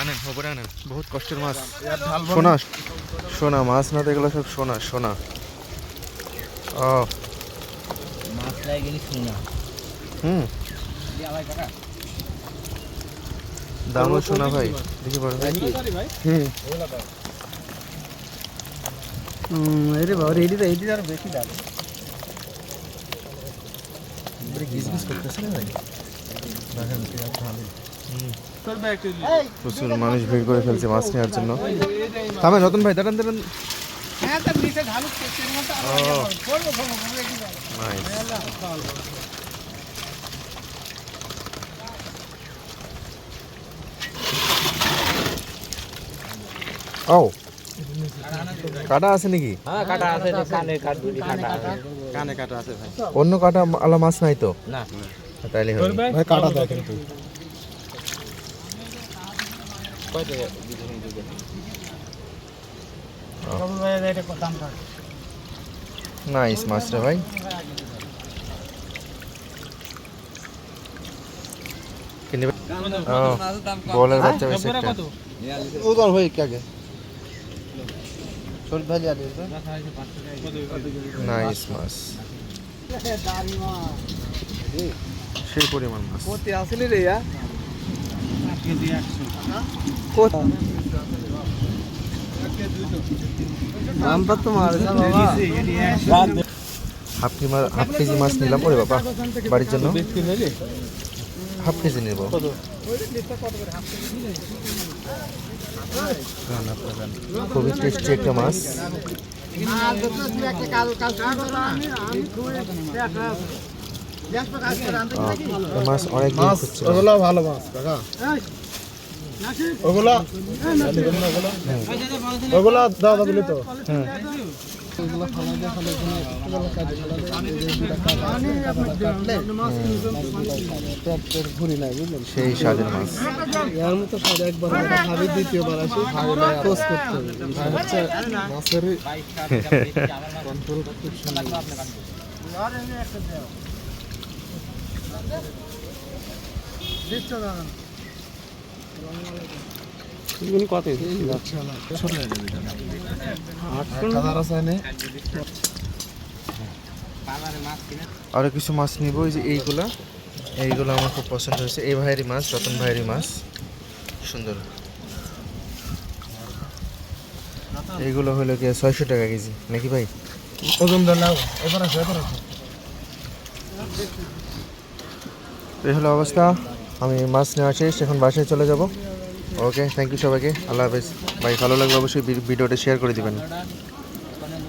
আনেন ওপরে আনেন বহুত কষ্টের মাছ। সোনা সোনা। মাছ না এগুলো সব সোনা সোনা। ও। মাছ লাগে গেলি শুনা হুম। দামও শোনা ভাই দেখি বড় ভাই হুম। বাবা তো আর বেশি দাম। প্রচুর মানুষ ভিড় করে ফেলছে মাছ নেওয়ার জন্য। থামেন রতন ভাই দাঁড়ান দাঁড়ান। ও। কাটা আছে নাকি? হ্যাঁ কাটা আছে কানে কাটা কানে কাটা আছে। ভাই। অন্য কাটা আলা মাছ নাই তো? না। তাইলে ভাই কাটা দেয় কিন্তু নাইস মাছ রে ভাই বলের বাচ্চা বেশ একটা। উদর ভাই কাকে শরীর ভাই আর নাইস মাছ সেই পরিমাণ মাছ কোতে আসলি রে ইয়া? হাফ কেজি মাছ হাফ কেজি মাছ নিলাম ওরে বাবা বাড়ির জন্য। হাফ কেজি নেব। খুবই টেস্টি একটা মাছ। মাছ অনেক ভালো মাছ ওগুলো? ওগুলো দাদা দিলি তো। সেই স্বাদের মাছ। এর মতো স্বাদ একবার খাবি দ্বিতীয়বার আসি করতে হচ্ছে মাছের কন্ট্রোল খুব সুন্দর কত হাজার নে আরও কিছু মাছ নিব এই যে এইগুলা। এইগুলো আমার খুব পছন্দ হয়েছে। এই ভাইয়েরই মাছ রতন ভাইয়েরই মাছ। সুন্দর। এইগুলো হলো কি ছয়শো টাকা কেজি। নাকি ভাই? ওজন দেন এবার আছে এবার আছে এই হলো অবস্থা। আমি মাছ নেওয়া শেষ, এখন বাসায় চলে যাব। ওকে থ্যাংক ইউ সবাইকে, আল্লাহ হাফেজ। ভাই, ভালো লাগলে অবশ্যই ভিডিওটা শেয়ার করে দিবেন।